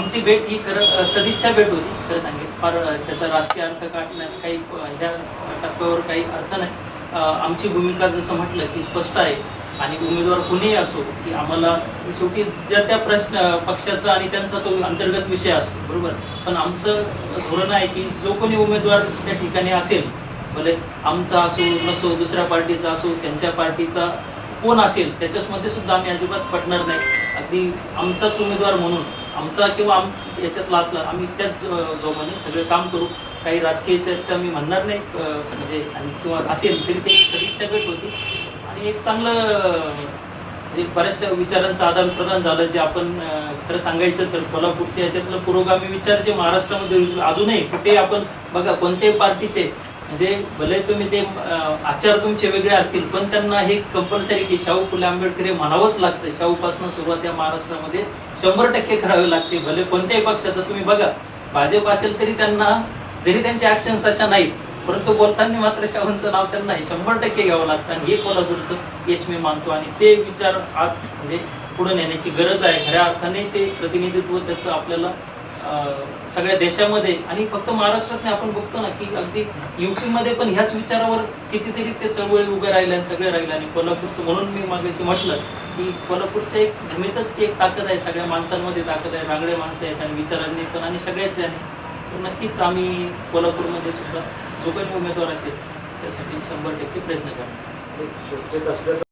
आमची भेट ही खरं सदिच्छा भेट होती खरं सांगेल फार त्याचा राजकीय अर्थ काढण्यात काही ह्या टप्प्यावर काही अर्थ नाही. आमची भूमिका जसं म्हटलं की स्पष्ट आहे आणि उमेदवार कोणीही असो की आम्हाला शेवटी ज्या त्या प्रश्न पक्षाचा आणि त्यांचा तो अंतर्गत विषय असतो बरोबर? पण आमचं धोरण आहे की जो कोणी उमेदवार त्या ठिकाणी असेल भले आमचा असो नसो दुसऱ्या पार्टीचा असो त्यांच्या पार्टीचा कोण असेल त्याच्यामध्ये सुद्धा आम्ही अजिबात पटणार नाही. अगदी आमचाच उमेदवार म्हणून आमचा किंवा आम याच्यातला असला आम्ही त्याच जोमाने सगळं काम करू. काही राजकीय चर्चा मी म्हणणार नाही म्हणजे आणि किंवा असेल तरी ते सदिच्छा भेट होती. आणि एक चांगलं जे बऱ्याचशा विचारांचं आदान प्रदान झालं जे आपण खरं सांगायचं तर कोल्हापूरच्या याच्यातलं पुरोगामी विचार जे महाराष्ट्रामध्ये अजूनही कुठे आपण बघा कोणत्याही पार्टीचे म्हणजे भले तुम्ही ते आचार तुमचे वेगळे असतील पण त्यांना हे कंपल्सरी की शाहू फुले आंबेडकर हे म्हणावंच लागतं शाहूपासून सुरुवात या महाराष्ट्रामध्ये शंभर टक्के करावे लागते. भले कोणत्याही पक्षाचं तुम्ही बघा भाजप असेल तरी त्यांना जरी त्यांचे ऍक्शन्स तशा नाहीत परंतु बोलताना मात्र शाहूंचं नाव त्यांना शंभर टक्के घ्यावं लागतं. आणि हे कोल्हापूरचं यश मी मानतो. आणि ते विचार आज म्हणजे पुढे नेण्याची गरज आहे. खऱ्या अर्थाने ते प्रतिनिधित्व त्याचं आपल्याला सगळ्या देशामध्ये आणि फक्त महाराष्ट्रात नाही आपण बघतो ना की अगदी युपी मध्ये पण ह्याच विचारावर कितीतरी ते चळवळी उभे राहिले आणि सगळे राहिले आणि कोल्हापूरचं म्हणून मी मागाशी म्हटलं की कोल्हापूरचं एक भूमीतच ती एक ताकद आहे. सगळ्या माणसांमध्ये ताकद आहे रांगडे माणसं आहेत आणि विचारांनी पण आणि सगळ्याच आहे. नक्कीच आम्ही कोल्हापूरमध्ये सुद्धा जो काही उमेदवार असेल त्यासाठी शंभर टक्के प्रयत्न करणार.